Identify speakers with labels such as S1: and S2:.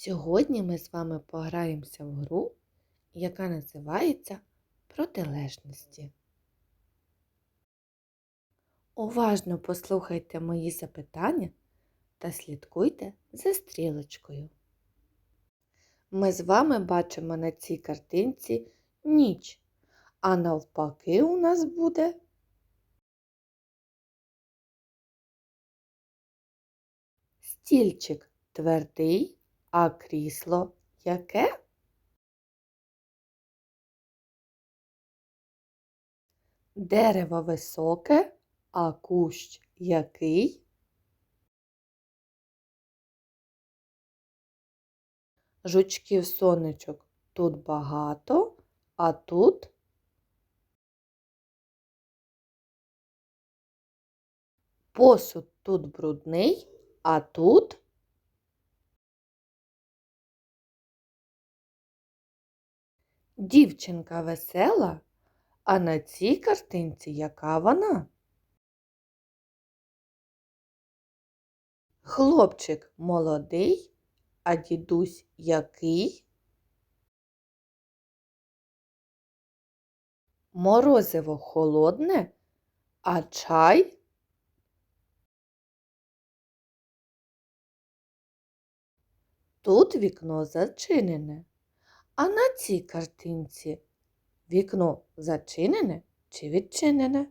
S1: Сьогодні ми з вами пограємося в гру, яка називається Протилежності. Уважно послухайте мої запитання та слідкуйте за стрілочкою. Ми з вами бачимо на цій картинці ніч, а навпаки у нас буде стільчик твердий, а крісло яке? Дерево високе, а кущ який? Жучків сонечок тут багато, а тут посуд тут брудний, а тут дівчинка весела, а на цій картинці яка вона? Хлопчик молодий, а дідусь який? Морозиво холодне, а чай? Тут вікно зачинене, а на цій картинці вікно зачинене чи відчинене?